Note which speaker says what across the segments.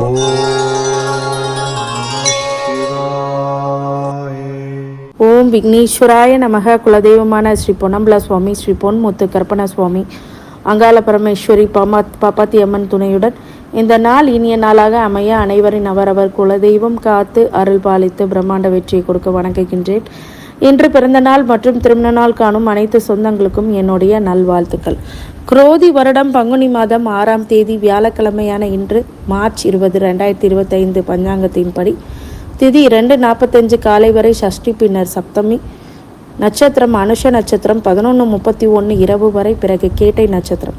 Speaker 1: ஓம் விக்னேஸ்வராய நமக. குலதெய்வமான ஸ்ரீ பொன்னம்பல சுவாமி ஸ்ரீ பொன் முத்து கற்பன சுவாமி அங்காள பரமேஸ்வரி பாமா பாப்பாத்தி அம்மன் துணையுடன் இந்த நாள் இனிய நாளாக அமைய அனைவரின் அவரவர் குலதெய்வம் காத்து அருள் பாலித்து பிரம்மாண்ட வெற்றியை கொடுக்க வணங்குகின்றேன். இன்று பிறந்த நாள் மற்றும் திருமண நாள் காணும் அனைத்து சொந்தங்களுக்கும் என்னுடைய நல்வாழ்த்துக்கள். குரோதி வருடம் பங்குனி மாதம் ஆறாம் தேதி வியாழக்கிழமையான இன்று மார்ச் இருபது ரெண்டாயிரத்தி இருபத்தைந்து பஞ்சாங்கத்தின்படி திதி ரெண்டு நாற்பத்தஞ்சு காலை வரை சஷ்டி பின்னர் சப்தமி நட்சத்திரம் அனுஷ நட்சத்திரம் பதினொன்று முப்பத்தி ஒன்று இரவு வரை பிறகு கேட்டை நட்சத்திரம்.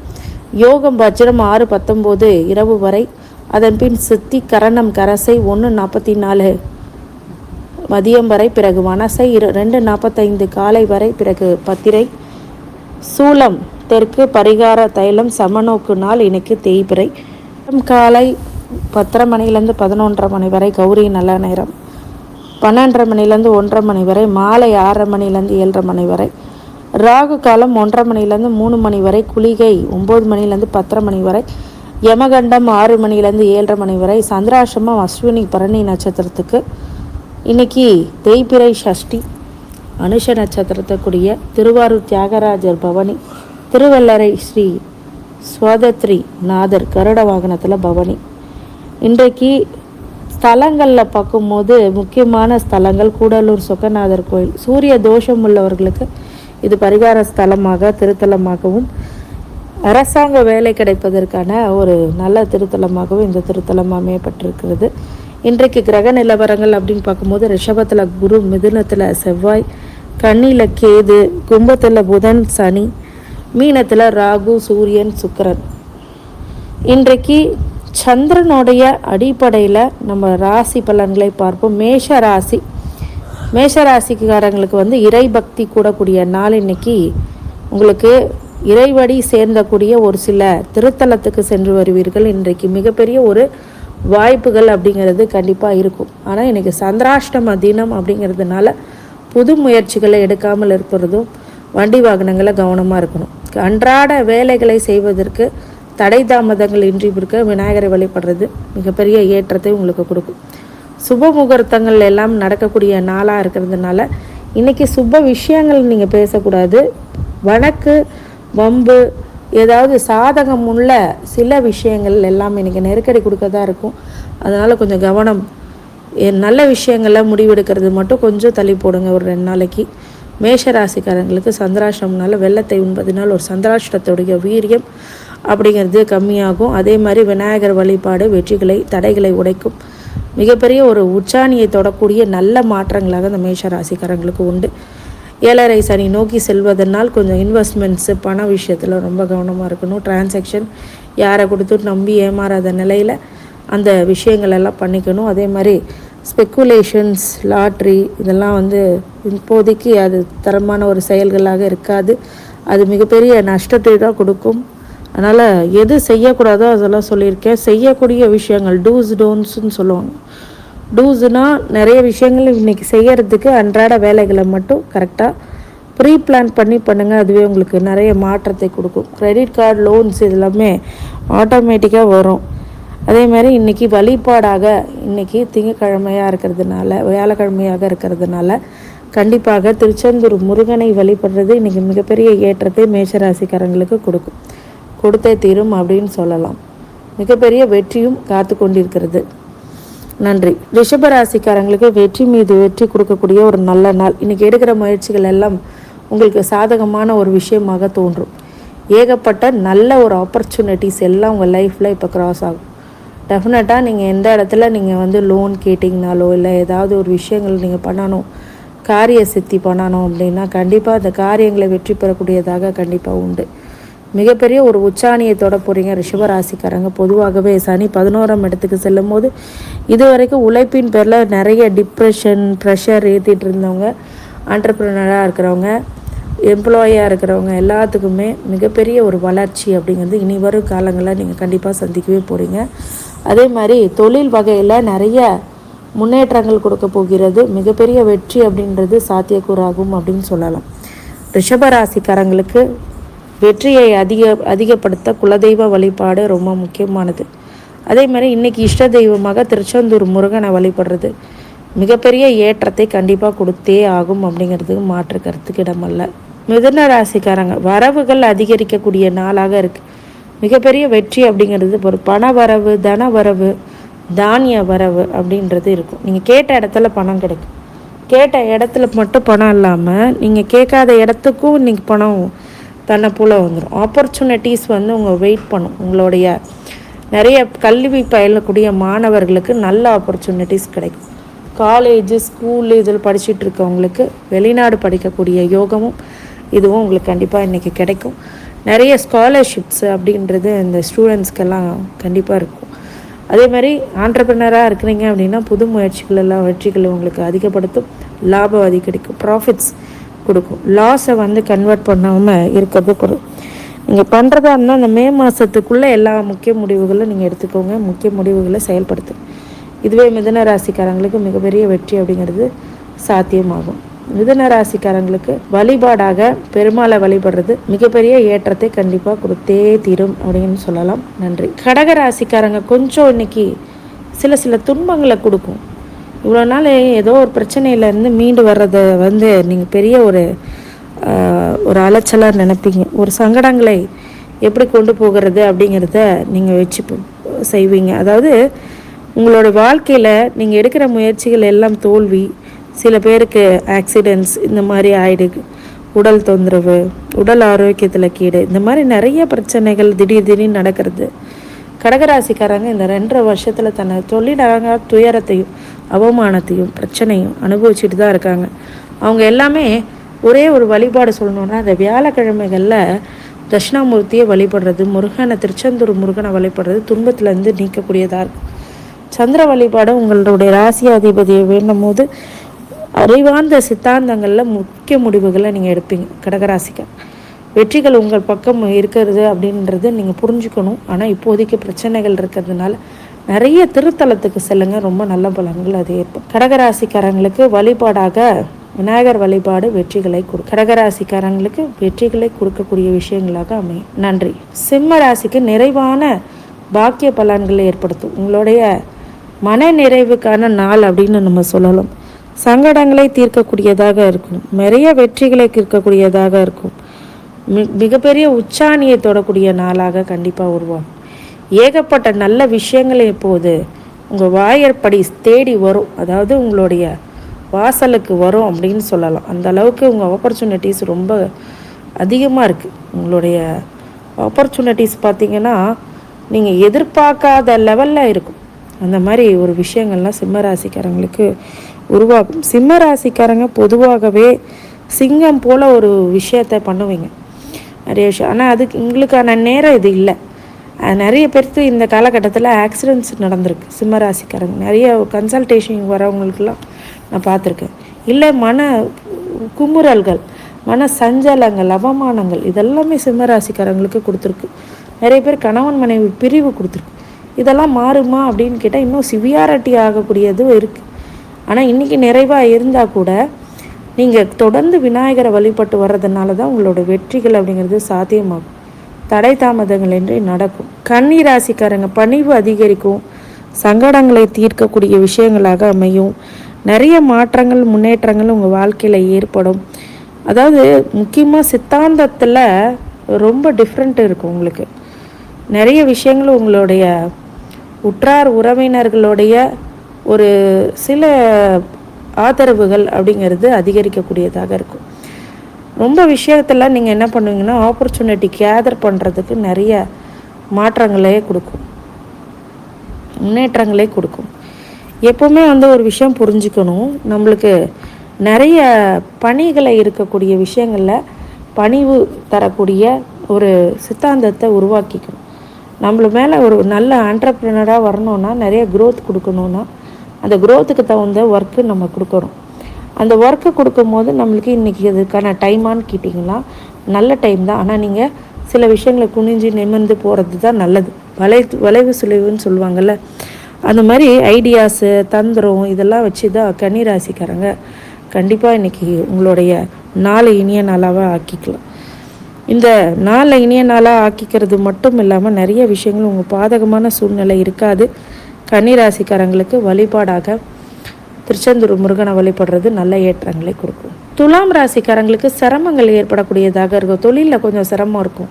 Speaker 1: யோகம் வஜ்ரம் ஆறு பத்தொம்போது இரவு வரை அதன் பின் சித்தி கரணம் கரசை ஒன்று நாற்பத்தி நாலு மதியம் வரை பிறகு மனசை இரு ரெண்டு நாற்பத்தைந்து காலை வரை பிறகு பத்திரை சூலம் தெற்கு பரிகார தைலம் சமநோக்கு நாள் இன்னைக்கு தேய்பிறை காலை பத்தரை மணிலேருந்து பதினொன்றரை மணி வரை கௌரி நல்ல நேரம். பன்னெண்டரை மணிலேருந்து ஒன்றரை மணி வரை மாலை ஆறரை மணிலேருந்து ஏழரை மணி வரை. ராகு காலம் ஒன்றரை மணிலேருந்து மூணு மணி வரை குளிகை ஒம்பது மணிலேருந்து பத்தரை மணி வரை. யமகண்டம் ஆறு மணிலேருந்து ஏழரை மணி வரை சந்திராசிரமம் அஸ்வினி பரணி நட்சத்திரத்துக்கு. இன்னைக்கு தேய்பிறை சஷ்டி அனுஷ நட்சத்திரத்துக்குரிய திருவாரூர் தியாகராஜர் பவனி திருவல்லரை ஸ்ரீ சுவாதத்ரி நாதர் கருட வாகனத்தில் பவனி. இன்றைக்கு ஸ்தலங்களில் பார்க்கும்போது முக்கியமான ஸ்தலங்கள் கூடலூர் சொக்கநாதர் கோயில். சூரிய தோஷம் உள்ளவர்களுக்கு இது பரிகார ஸ்தலமாக திருத்தலமாகவும் அரசாங்க வேலை கிடைப்பதற்கான ஒரு நல்ல திருத்தலமாகவும் இந்த திருத்தலம் அமையப்பட்டிருக்கிறது இன்றைக்கு கிரக நிலவரங்கள் அப்படின்னு பார்க்கும்போது ரிஷபத்தில் குரு மிதுனத்தில் செவ்வாய் கண்ணியில் கேது கும்பத்தில் புதன் சனி மீனத்தில் ராகு சூரியன் சுக்கிரன். இன்றைக்கு சந்திரனுடைய அடிப்படையில் நம்ம ராசி பலன்களை பார்ப்போம். மேஷ ராசி. மேஷ ராசிக்காரங்களுக்கு வந்து இறை பக்தி கூடக்கூடிய நாள் இன்னைக்கு உங்களுக்கு இறைவடி சேர்ந்தக்கூடிய ஒரு சில திருத்தலத்துக்கு சென்று வருவீர்கள். இன்றைக்கு மிகப்பெரிய ஒரு வாய்ப்புகள் அப்படிங்கிறது கண்டிப்பாக இருக்கும். ஆனால் இன்றைக்கி சந்திராஷ்டம தினம் அப்படிங்கிறதுனால புது முயற்சிகளை எடுக்காமல் இருக்கிறதும் வண்டி வாகனங்களை கவனமாக இருக்கணும். அன்றாட வேலைகளை செய்வதற்கு தடை தாமதங்கள் இன்றி இருக்க விநாயகரை வழிபடுறது மிகப்பெரிய ஏற்றத்தை உங்களுக்கு கொடுக்கும். சுப முகூர்த்தங்கள் எல்லாம் நடக்கக்கூடிய நாளாக இருக்கிறதுனால இன்றைக்கி சுப விஷயங்கள் நீங்கள் பேசக்கூடாது. வழக்கு வம்பு ஏதாவது சாதகம் உள்ள சில விஷயங்கள் எல்லாம் இன்றைக்கி நெருக்கடி கொடுக்க தான் இருக்கும். அதனால் கொஞ்சம் கவனம். நல்ல விஷயங்களில் முடிவெடுக்கிறது மட்டும் கொஞ்சம் தள்ளி போடுங்க ஒரு ரெண்டு நாளைக்கு. மேஷ ராசிக்காரங்களுக்கு சந்திராஷ்டம்னால வெள்ளத்தை உண்பதினால் ஒரு சந்திராஷ்டத்துடைய வீரியம் அப்படிங்கிறது கம்மியாகும். அதே மாதிரி விநாயகர் வழிபாடு வெற்றிகளை தடைகளை உடைக்கும். மிகப்பெரிய ஒரு உச்சாணியை தொடக்கூடிய நல்ல மாற்றங்களாக இந்த மேஷ ராசிக்காரங்களுக்கு உண்டு. ஏழரை சனி நோக்கி செல்வதனால் கொஞ்சம் இன்வெஸ்ட்மெண்ட்ஸு பண விஷயத்தில் ரொம்ப கவனமாக இருக்கணும். டிரான்சாக்ஷன் யாரை கொடுத்து நம்பி ஏமாறாத நிலையில் அந்த விஷயங்கள் எல்லாம் பண்ணிக்கணும். அதே மாதிரி ஸ்பெக்குலேஷன்ஸ் லாட்ரி இதெல்லாம் வந்து இப்போதைக்கு அது தரமான ஒரு செயல்களாக இருக்காது. அது மிகப்பெரிய நஷ்டத்தை தான் கொடுக்கும். அதனால் எது செய்யக்கூடாதோ அதெல்லாம் சொல்லியிருக்கேன். செய்யக்கூடிய விஷயங்கள் டூஸ் டோன்ஸ்னு சொல்லுவாங்க. டூஸ்னால் நிறைய விஷயங்கள் இன்றைக்கி செய்யறதுக்கு அன்றாட வேலைகளை மட்டும் கரெக்டாக ப்ரீ பிளான் பண்ணி பண்ணுங்கள் அதுவே உங்களுக்கு நிறைய மாற்றத்தை கொடுக்கும். கிரெடிட் கார்டு லோன்ஸ் இதெல்லாமே ஆட்டோமேட்டிக்காக வரும். அதே மாதிரி இன்றைக்கி வழிபாடாக இன்றைக்கி திங்கக்கிழமையாக இருக்கிறதுனால வியாழக்கிழமையாக இருக்கிறதுனால கண்டிப்பாக திருச்செந்தூர் முருகனை வழிபடுறது இன்றைக்கி மிகப்பெரிய ஏற்றத்தை மேஷராசிக்காரங்களுக்கு கொடுக்கும். கொடுத்தே தீரும் அப்படின்னு சொல்லலாம். மிகப்பெரிய வெற்றியும் காத்து கொண்டிருக்கிறது நன்றி. ரிஷபராசிக்காரங்களுக்கு வெற்றி மீது வெற்றி கொடுக்கக்கூடிய ஒரு நல்ல நாள். இன்றைக்கி எடுக்கிற முயற்சிகள் எல்லாம் உங்களுக்கு சாதகமான ஒரு விஷயமாக தோன்றும். ஏகப்பட்ட நல்ல ஒரு ஆப்பர்ச்சுனிட்டிஸ் எல்லாம் உங்கள் லைஃப்பில் இப்போ க்ராஸ் ஆகும். டெஃபினட்டாக நீங்கள் எந்த இடத்துல நீங்கள் வந்து லோன் கேட்டிங்கனாலோ இல்லை ஏதாவது ஒரு விஷயங்கள் நீங்கள் பண்ணணும் காரிய சித்தி பண்ணணும் அப்படின்னா கண்டிப்பாக அந்த காரியங்களை வெற்றி பெறக்கூடியதாக கண்டிப்பாக உண்டு. மிகப்பெரிய ஒரு உச்சாணியத்தோட போகிறீங்க ரிஷபராசிக்காரங்க. பொதுவாகவே சனி பதினோராம் இடத்துக்கு செல்லும் போது இது வரைக்கும் உழைப்பின் பேரில் நிறைய டிப்ரெஷன் ப்ரெஷர் ஏற்றிட்டு இருந்தவங்க ஆண்டர்பிரினராக இருக்கிறவங்க எம்ப்ளாயாக இருக்கிறவங்க எல்லாத்துக்குமே மிகப்பெரிய ஒரு வளர்ச்சி அப்படிங்கிறது இனி வரும் காலங்களில் நீங்கள் கண்டிப்பாக சந்திக்கவே போகிறீங்க அதே மாதிரி தொழில் வகையில் நிறைய முன்னேற்றங்கள் கொடுக்க போகிறது. மிகப்பெரிய வெற்றி அப்படின்றது சாத்தியக்கூறாகும் அப்படின்னு சொல்லலாம். ரிஷபராசிக்காரங்களுக்கு வெற்றியை அதிக அதிகப்படுத்த குலதெய்வ வழிபாடு ரொம்ப முக்கியமானது. அதே மாதிரி இன்றைக்கி இஷ்ட தெய்வமாக திருச்செந்தூர் முருகனை வழிபடுறது மிகப்பெரிய ஏற்றத்தை கண்டிப்பாக கொடுத்தே ஆகும் அப்படிங்கிறதுக்கு மாற்று கருத்துக்கு இடமல்ல. மிதுன ராசிக்காரங்க வரவுகள் அதிகரிக்கக்கூடிய நாளாக இருக்குது மிகப்பெரிய வெற்றி அப்படிங்கிறது ஒரு பண வரவு தன வரவு தானிய வரவு அப்படின்றது இருக்கும். நீங்கள் கேட்ட இடத்துல பணம் கிடைக்கும். கேட்ட இடத்துல மட்டும் பணம் இல்லாமல் நீங்கள் கேட்காத இடத்துக்கும் இன்றைக்கி பணம் தன்னை போல் வந்துடும் ஆப்பர்ச்சுனிட்டிஸ் வந்து உங்கள் வெயிட் பண்ணும். உங்களுடைய நிறைய கல்வி பயிலக்கூடிய மாணவர்களுக்கு நல்ல ஆப்பர்ச்சுனிட்டிஸ் கிடைக்கும். காலேஜு ஸ்கூலு இதில் படிச்சுட்டு இருக்கவங்களுக்கு வெளிநாடு படிக்கக்கூடிய யோகமும் இதுவும் உங்களுக்கு கண்டிப்பாக இன்றைக்கி கிடைக்கும். நிறைய ஸ்காலர்ஷிப்ஸ் அப்படின்றது இந்த ஸ்டூடெண்ட்ஸ்க்கெல்லாம் கண்டிப்பாக இருக்கும். அதே மாதிரி ஆண்டர்பிரினராக இருக்கிறீங்க அப்படின்னா புது முயற்சிகள் எல்லாம் வெற்றிகளை உங்களுக்கு அதிகப்படுத்தும். லாபம் அதிகரிக்கும். ப்ராஃபிட்ஸ் கொடுக்கும். லாஸை வந்து கன்வெர்ட் பண்ணாமல் இருக்கிறது கொடுக்கும் நீங்கள் பண்ணுறதா இருந்தால் அந்த மே மாதத்துக்குள்ளே எல்லா முக்கிய முடிவுகளும் நீங்கள் எடுத்துக்கோங்க. முக்கிய முடிவுகளை செயல்படுத்து. இதுவே மிதன ராசிக்காரங்களுக்கு மிகப்பெரிய வெற்றி அப்படிங்கிறது சாத்தியமாகும். மிதன ராசிக்காரங்களுக்கு வழிபாடாக பெருமாளை வழிபடுறது மிகப்பெரிய ஏற்றத்தை கண்டிப்பாக கொடுத்தே தீரும் அப்படின்னு சொல்லலாம். நன்றி. கடக ராசிக்காரங்க கொஞ்சம் இன்னைக்கு சில சில துன்பங்களை கொடுக்கும். இவ்வளோ நாள் ஏதோ ஒரு பிரச்சனையிலேருந்து மீண்டு வர்றதை வந்து நீங்கள் பெரிய ஒரு ஒரு அலைச்சலாக நினைப்பீங்க. ஒரு சங்கடங்களை எப்படி கொண்டு போகிறது அப்படிங்கிறத நீங்கள் வச்சு செய்வீங்க. அதாவது உங்களோட வாழ்க்கையில் நீங்கள் எடுக்கிற முயற்சிகள் எல்லாம் தோல்வி சில பேருக்கு ஆக்சிடெண்ட்ஸ் இந்த மாதிரி ஆயிடுது உடல் தொந்தரவு உடல் ஆரோக்கியத்தில் கீடு இந்த மாதிரி நிறைய பிரச்சனைகள் திடீர் திடீர்னு நடக்கிறது. கடகராசிக்காரங்க இந்த ரெண்டரை வருஷத்தில் தன்னை தொழிலாக துயரத்தையும் அவமானத்தையும் பிரச்சனையும் அனுபவிச்சுட்டு தான் இருக்காங்க. அவங்க எல்லாமே ஒரே ஒரு வழிபாடு சொல்லணுன்னா அந்த வியாழக்கிழமைகளில் தட்சிணாமூர்த்தியை வழிபடுறது முருகனை திருச்செந்தூர் முருகனை வழிபடுறது துன்பத்திலேருந்து நீக்கக்கூடியதாக இருக்கும். சந்திர வழிபாடு உங்களுடைய ராசியாதிபதியை வேண்டும் போது அறிவார்ந்த சித்தாந்தங்களில் முக்கிய முடிவுகளை நீங்கள் எடுப்பீங்க கடகராசிக்கு. வெற்றிகள் உங்கள் பக்கம் இருக்கிறது அப்படின்றது நீங்கள் புரிஞ்சுக்கணும். ஆனால் இப்போதைக்கு பிரச்சனைகள் இருக்கிறதுனால நிறைய திருத்தலத்துக்கு செல்லுங்க. ரொம்ப நல்ல பலன்கள் அது ஏற்படும் கடகராசிக்காரங்களுக்கு வழிபாடாக விநாயகர் வழிபாடு வெற்றிகளை கொடு கடகராசிக்காரங்களுக்கு வெற்றிகளை கொடுக்கக்கூடிய விஷயங்களாக அமையும் நன்றி. சிம்ம ராசிக்கு நிறைவான பாக்கிய பலன்களை ஏற்படுத்தும். உங்களுடைய மன நிறைவுக்கான நாள் அப்படின்னு நம்ம சொல்லலாம். சங்கடங்களை தீர்க்கக்கூடியதாக இருக்கும் நிறைய வெற்றிகளை தீர்க்கக்கூடியதாக இருக்கும். மிகப்பெரிய உச்சாணியை தொடக்கூடிய நாளாக கண்டிப்பாக உருவாகும். ஏகப்பட்ட நல்ல விஷயங்களை இப்போது உங்கள் வாயற்படி தேடி வரும். அதாவது உங்களுடைய வாசலுக்கு வரும் அப்படின்னு சொல்லலாம். அந்த அளவுக்கு உங்கள் ஆப்பர்ச்சுனிட்டிஸ் ரொம்ப அதிகமாக இருக்குது உங்களுடைய ஆப்பர்ச்சுனிட்டிஸ் பார்த்திங்கன்னா நீங்கள் எதிர்பார்க்காத லெவலில் இருக்கும். அந்த மாதிரி ஒரு விஷயங்கள்லாம் சிம்ம ராசிக்காரங்களுக்கு உருவாகும். சிம்ம ராசிக்காரங்க பொதுவாகவே சிங்கம் போல் ஒரு விஷயத்தை பண்ணுவீங்க. நிறைய விஷயம் ஆனால் அதுக்கு எங்களுக்கான நேரம் இது இல்லை. நிறைய பேருக்கு இந்த காலகட்டத்தில் ஆக்சிடென்ட்ஸ் நடந்திருக்கு. சிம்ம ராசிக்காரங்க. நிறைய கன்சல்டேஷன் வரவங்களுக்கெல்லாம் நான் பார்த்துருக்கேன். இல்லை மன குமுறல்கள் மன சஞ்சலங்கள் அவமானங்கள் இதெல்லாமே சிம்ம ராசிக்காரங்களுக்கு கொடுத்துருக்கு. நிறைய பேர் கணவன் மனைவி பிரிவு கொடுத்துருக்கு. இதெல்லாம் மாறுமா அப்படின்னு கேட்டால் இன்னும் சிவியாரிட்டி ஆகக்கூடியதும் இருக்குது ஆனால் இன்றைக்கி நிறைவாக இருந்தால் கூட நீங்கள் தொடர்ந்து விநாயகரை வழிபட்டு வர்றதுனால தான் உங்களோட வெற்றிகள் அப்படிங்கிறது சாத்தியமாகும். தடை தாமதங்கள் என்று நடக்கும். கன்னி ராசிக்காரங்க பணிவு அதிகரிக்கும். சங்கடங்களை தீர்க்கக்கூடிய விஷயங்களாக அமையும். நிறைய மாற்றங்கள் முன்னேற்றங்கள் உங்கள் வாழ்க்கையில் ஏற்படும். அதாவது முக்கியமாக சித்தாந்தத்தில் ரொம்ப டிஃப்ரெண்ட் இருக்கும் உங்களுக்கு. நிறைய விஷயங்கள் உங்களுடைய உற்றார் உறவினர்களுடைய ஒரு சில ஆதரவுகள் அப்படிங்கிறது அதிகரிக்கக்கூடியதாக இருக்கும். ரொம்ப விஷயத்தில் நீங்கள் என்ன பண்ணுவீங்கன்னா ஆப்பர்ச்சுனிட்டி கேதர் பண்ணுறதுக்கு நிறைய மாற்றங்களே கொடுக்கும். முன்னேற்றங்களே கொடுக்கும். எப்போவுமே வந்து ஒரு விஷயம் புரிஞ்சுக்கணும். நம்மளுக்கு நிறைய பணிகளை இருக்கக்கூடிய விஷயங்களில் பணிவு தரக்கூடிய ஒரு சித்தாந்தத்தை உருவாக்கிக்கணும். நம்மள மேலே ஒரு நல்ல ஆண்டர்ப்ரினராக வரணுன்னா நிறைய க்ரோத் கொடுக்கணுன்னா அந்த க்ரோத்துக்கு தகுந்த ஒர்க்கு நம்ம கொடுக்கணும். அந்த ஒர்க்கை கொடுக்கும்போது நம்மளுக்கு இன்றைக்கி இதுக்கான டைமான்னு கேட்டிங்கன்னா நல்ல டைம் தான். ஆனால் நீங்கள் சில விஷயங்களை குனிஞ்சு நிமிர்ந்து போகிறது தான் நல்லது. வளை வளைவு சுழிவுன்னு சொல்லுவாங்கள்ல அந்த மாதிரி ஐடியாஸு தந்திரம் இதெல்லாம் வச்சு தான் கன்னிராசிக்காரங்க கண்டிப்பாக இன்றைக்கி உங்களுடைய நாளை இனிய நாளாக ஆக்கிக்கலாம். இந்த நாளை இனிய நாளாக ஆக்கிக்கிறது மட்டும் இல்லாமல் நிறைய விஷயங்கள் உங்கள் பாதகமான சூழ்நிலை இருக்காது. கன்னிராசிக்காரங்களுக்கு வழிபாடாக திருச்செந்தூர் முருகனை வழிபடுறது நல்ல ஏற்றங்களை கொடுக்கும். துலாம் ராசிக்காரங்களுக்கு சிரமங்கள் ஏற்படக்கூடியதாக இருக்கும். தொழிலில் கொஞ்சம் சிரமம் இருக்கும்.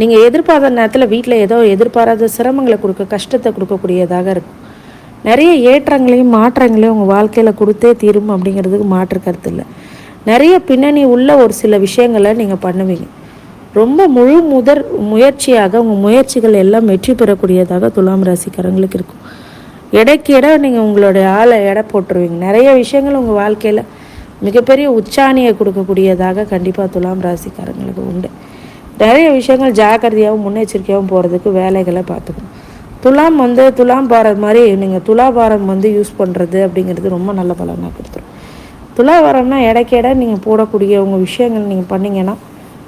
Speaker 1: நீங்கள் எதிர்பாராத நேரத்தில் வீட்டில் ஏதோ எதிர்பாராத சிரமங்களை கொடுக்க கஷ்டத்தை கொடுக்கக்கூடியதாக இருக்கும். நிறைய ஏற்றங்களையும் மாற்றங்களையும் உங்கள் வாழ்க்கையில் கொடுத்தே தீரும் அப்படிங்கிறதுக்கு மாற்று கருத்து இல்லை. நிறைய பின்னணி உள்ள ஒரு சில விஷயங்களை நீங்கள் பண்ணுவீங்க. ரொம்ப முழு முதற் முயற்சியாக உங்கள் முயற்சிகள் எல்லாம் வெற்றி பெறக்கூடியதாக துலாம் ராசிக்காரங்களுக்கு இருக்கும். எடைக்கு எடை நீங்கள் உங்களுடைய ஆளை எடை போட்டுருவீங்க. நிறைய விஷயங்கள் உங்கள் வாழ்க்கையில் மிகப்பெரிய உச்சாணியை கொடுக்கக்கூடியதாக கண்டிப்பாக துலாம் ராசிக்காரங்களுக்கு உண்டு. நிறைய விஷயங்கள் ஜாக்கிரதையாகவும் முன்னெச்சரிக்கையாகவும் போகிறதுக்கு வேலைகளை பார்த்துக்கணும். துலாம் வந்து துலாம் பாரம் மாதிரி நீங்கள் துலாபாரம் வந்து யூஸ் பண்ணுறது அப்படிங்கிறது ரொம்ப நல்ல பலனாக கொடுத்துரும். துலாபாரம்னா இடைக்கு நீங்கள் போடக்கூடிய உங்கள் விஷயங்கள் நீங்கள் பண்ணிங்கன்னா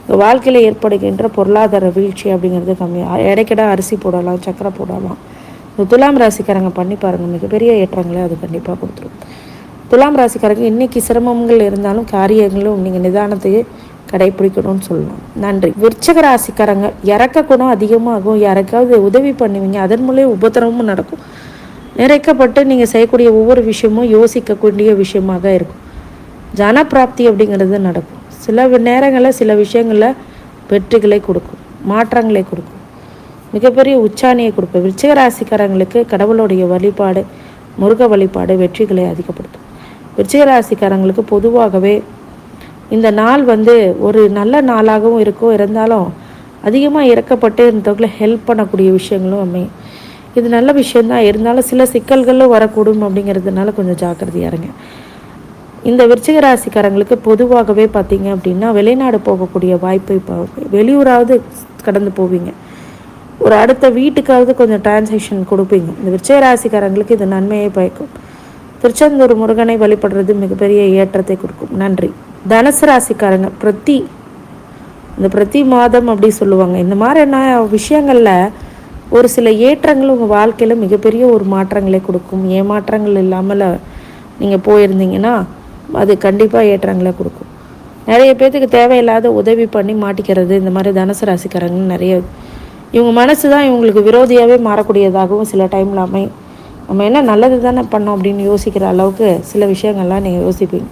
Speaker 1: உங்கள் வாழ்க்கையில் ஏற்படுகின்ற பொருளாதார வீழ்ச்சி அப்படிங்கிறது கம்மியாக இடைக்கிட அரிசி போடலாம் சக்கரை போடலாம் இந்த துலாம் ராசிக்காரங்க பண்ணி பாருங்கள் மிகப்பெரிய ஏற்றங்களை அது கண்டிப்பாக கொடுத்துரும். துலாம் ராசிக்காரங்க இன்றைக்கி சிரமங்கள் இருந்தாலும் காரியங்களும் நீங்கள் நிதானத்தையே கடைபிடிக்கணும்னு சொல்லலாம் நன்றி. விருச்சக ராசிக்காரங்க இறக்க குணம் அதிகமாகும். யாருக்காவது உதவி பண்ணுவீங்க. அதன் மூலியம் உபத்திரமும் நடக்கும். நிறைக்கப்பட்டு நீங்கள் செய்யக்கூடிய ஒவ்வொரு விஷயமும் யோசிக்கக்கூடிய விஷயமாக இருக்கும். ஜனப்பிராப்தி அப்படிங்கிறது நடக்கும். சில நேரங்களில் சில விஷயங்களில் வெற்றிகளை கொடுக்கும். மாற்றங்களை கொடுக்கும். மிகப்பெரிய உச்சாணியை கொடுப்பேன் விருச்சிக ராசிக்காரங்களுக்கு கடவுளுடைய வழிபாடு முருக வழிபாடு வெற்றிகளை அதிகப்படுத்தும். விருச்சிக ராசிக்காரங்களுக்கு பொதுவாகவே இந்த நாள் வந்து ஒரு நல்ல நாளாகவும் இருக்கும் இருந்தாலும் அதிகமாக இறக்கப்பட்டு இருந்தவங்களை ஹெல்ப் பண்ணக்கூடிய விஷயங்களும் அமையும். இது நல்ல விஷயந்தான் இருந்தாலும் சில சிக்கல்களும் வரக்கூடும் அப்படிங்கிறதுனால கொஞ்சம் ஜாக்கிரதையாக இருங்க. இந்த விருச்சிக ராசிக்காரங்களுக்கு பொதுவாகவே பார்த்தீங்க அப்படின்னா வெளிநாடு போகக்கூடிய வாய்ப்பு இப்போ வெளியூராவது கடந்து போவீங்க. ஒரு அடுத்த வீட்டுக்காவது கொஞ்சம் டிரான்சாக்ஷன் கொடுப்பீங்க. இந்த விருச்சிக ராசிக்காரங்களுக்கு இது நன்மையை பயக்கும். திருச்செந்தூர் முருகனை வழிபடுறது மிகப்பெரிய ஏற்றத்தை கொடுக்கும். நன்றி. தனுசு ராசிக்காரங்க பிரதி. இந்த பிரதி மாதம் அப்படி சொல்லுவாங்க. இந்த மாதிரியான விஷயங்களில் ஒரு சில ஏற்றங்கள் உங்கள் வாழ்க்கையில் மிகப்பெரிய ஒரு மாற்றங்களை கொடுக்கும். ஏமாற்றங்கள் இல்லாமல் நீங்கள் போயிருந்தீங்கன்னா அது கண்டிப்பாக ஏற்றங்களை கொடுக்கும். நிறைய பேர்த்துக்கு தேவையில்லாத உதவி பண்ணி மாட்டிக்கிறது. இந்த மாதிரி தனுசு ராசிக்காரங்க நிறைய இவங்க மனசு தான் இவங்களுக்கு விரோதியாகவே மாறக்கூடியதாகவும் சில டைமில் அமையும் நம்ம என்ன நல்லது தானே பண்ணோம் அப்படின்னு யோசிக்கிற அளவுக்கு சில விஷயங்கள்லாம் நீங்கள் யோசிப்பீங்க.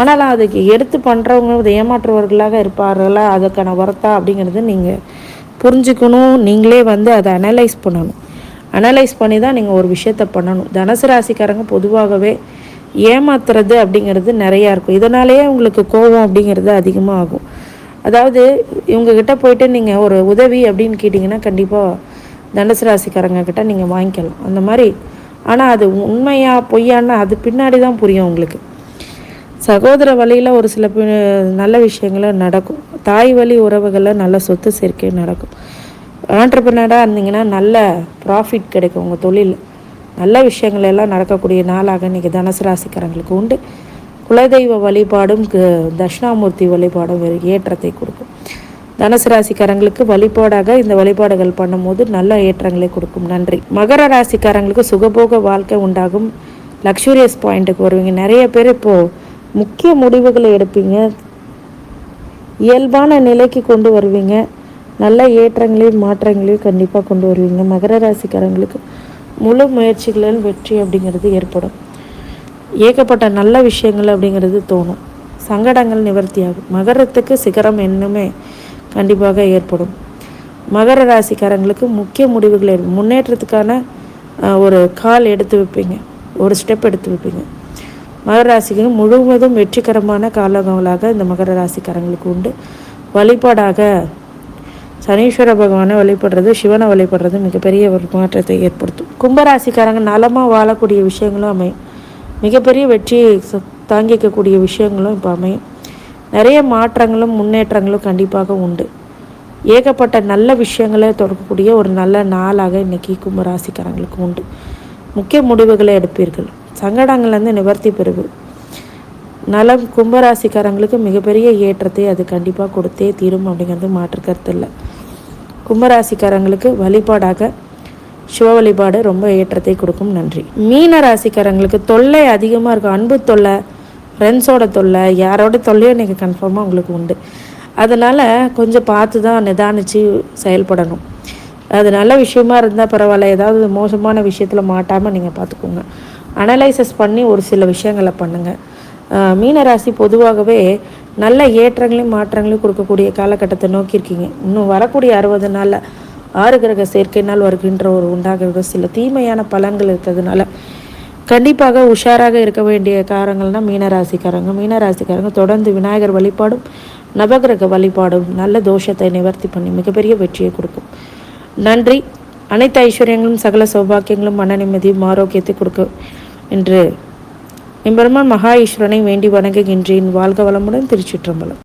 Speaker 1: ஆனால் அதுக்கு எடுத்து பண்ணுறவங்க ஏமாற்றுவர்களாக இருப்பார்களா அதுக்கான ஒர்த்தா அப்படிங்கிறது நீங்கள் புரிஞ்சுக்கணும். நீங்களே வந்து அதை அனலைஸ் பண்ணணும். அனலைஸ் பண்ணி தான் நீங்கள் ஒரு விஷயத்த பண்ணணும். தனுசு ராசிக்காரங்க பொதுவாகவே ஏமாத்துறது அப்படிங்கிறது நிறையா இருக்கும். இதனாலேயே உங்களுக்கு கோபம் அப்படிங்கிறது அதிகமாக ஆகும் அதாவது இவங்கக்கிட்ட போயிட்டு நீங்கள் ஒரு உதவி அப்படின்னு கேட்டிங்கன்னா கண்டிப்பாக தனுசு ராசிக்காரங்க கிட்ட நீங்கள் வாங்கிக்கலாம். அந்த மாதிரி. ஆனால் அது உண்மையா பொய்யான்னா அது பின்னாடி தான் புரியும் உங்களுக்கு. சகோதர வழியில் ஒரு சில நல்ல விஷயங்களும் நடக்கும். தாய் வழி உறவுகளில் நல்ல சொத்து சேர்க்கை நடக்கும். ஆண்டர்பிரினராக இருந்தீங்கன்னா நல்ல ப்ராஃபிட் கிடைக்கும் உங்கள் தொழிலில். நல்ல விஷயங்கள் எல்லாம் நடக்கக்கூடிய நாளாக இன்றைக்கி தனுசு ராசிக்காரங்களுக்கு உண்டு. குலதெய்வ வழிபாடும் தட்சிணாமூர்த்தி வழிபாடும் ஏற்றத்தை கொடுக்கும். தனுசு ராசிக்காரங்களுக்கு வழிபாடாக இந்த வழிபாடுகள் பண்ணும்போது நல்ல ஏற்றங்களை கொடுக்கும். நன்றி. மகர ராசிக்காரங்களுக்கு சுகபோக வாழ்க்கை உண்டாகும். லக்ஸூரியஸ் பாயிண்ட்டுக்கு வருவீங்க. நிறைய பேர் இப்போது முக்கிய முடிவுகளை எடுப்பீங்க. இயல்பான நிலைக்கு கொண்டு வருவீங்க. நல்ல ஏற்றங்களையும் மாற்றங்களையும் கண்டிப்பாக கொண்டு வருவீங்க. மகர ராசிக்காரங்களுக்கு முழு முயற்சிகளில் வெற்றி அப்படிங்கிறது ஏற்படும். ஏகப்பட்ட நல்ல விஷயங்கள் அப்படிங்கிறது தோணும். சங்கடங்கள் நிவர்த்தியாகும். மகரத்துக்கு சிகரம் என்னமே கண்டிப்பாக ஏற்படும். மகர ராசிக்காரங்களுக்கு முக்கிய முடிவுகள் முன்னேற்றத்துக்கான ஒரு கால் எடுத்து வைப்பீங்க. ஒரு ஸ்டெப் எடுத்து வைப்பீங்க. மகர ராசிக்கு முழுவதும் வெற்றிகரமான காலங்களாக இந்த மகர ராசிக்காரங்களுக்கு உண்டு. வழிபாடாக சனீஸ்வர பகவானை வழிபடுறது சிவனை வழிபடுறது மிகப்பெரிய ஒரு மாற்றத்தை ஏற்படுத்தும். கும்பராசிக்காரங்க நலமாக வாழக்கூடிய விஷயங்களும் அமையும். மிகப்பெரிய வெற்றியை தாங்கிக்கக்கூடிய விஷயங்களும் இப்போ அமையும். நிறைய மாற்றங்களும் முன்னேற்றங்களும் கண்டிப்பாக உண்டு. ஏகப்பட்ட நல்ல விஷயங்களை தொடக்கக்கூடிய ஒரு நல்ல நாளாக இன்றைக்கி கும்பராசிக்காரங்களுக்கு உண்டு. முக்கிய முடிவுகளை எடுப்பீர்கள். சங்கடங்கள்லேருந்து நிவர்த்தி பெறுவு நலம் கும்பராசிக்காரங்களுக்கு மிகப்பெரிய ஏற்றத்தை அது கண்டிப்பாக கொடுத்தே தீரும் அப்படிங்கிறது மாற்றுக்கருத்து இல்லை. கும்பராசிக்காரங்களுக்கு வழிபாடாக சிவ வழிபாடு ரொம்ப ஏற்றத்தை கொடுக்கும் நன்றி. மீன ராசிக்காரங்களுக்கு தொல்லை அதிகமாக இருக்கும் அன்பு தொல்லை ஃப்ரெண்ட்ஸோட தொல்லை யாரோட தொல்லையோ நீங்கள் கன்ஃபார்மாக உங்களுக்கு உண்டு. அதனால் கொஞ்சம் பார்த்து தான் நிதானித்து செயல்படணும். அது நல்ல விஷயமா இருந்தால் பரவாயில்ல. ஏதாவது மோசமான விஷயத்தில் மாட்டாமல் நீங்கள் பார்த்துக்கோங்க. அனலைசஸ் பண்ணி ஒரு சில விஷயங்களை பண்ணுங்கள் மீனராசி பொதுவாகவே நல்ல ஏற்றங்களையும் மாற்றங்களையும் கொடுக்கக்கூடிய காலகட்டத்தை நோக்கி இருக்கீங்க இன்னும் வரக்கூடிய அறுபது நாளில் ஆறு கிரக சேர்க்கையினால் வருகின்ற ஒரு உண்டாகிற சில தீமையான பலன்கள் இருக்கிறதுனால கண்டிப்பாக உஷாராக இருக்க வேண்டிய காரங்கள்னால் மீனராசிக்காரங்க. மீனராசிக்காரங்க தொடர்ந்து விநாயகர் வழிபாடும் நவகிரக வழிபாடும் நல்ல தோஷத்தை நிவர்த்தி பண்ணி மிகப்பெரிய வெற்றியை கொடுக்கும். நன்றி. அனைத்து ஐஸ்வர்யங்களும் சகல சௌபாக்கியங்களும் மன நிம்மதியும் ஆரோக்கியத்தை கொடுக்க என்று எம்பெருமான் மகா ஈஸ்வரனை வேண்டி வணங்குகின்றேன். வாழ்க வளமுடன் திருச்சிற்றம்பலம்.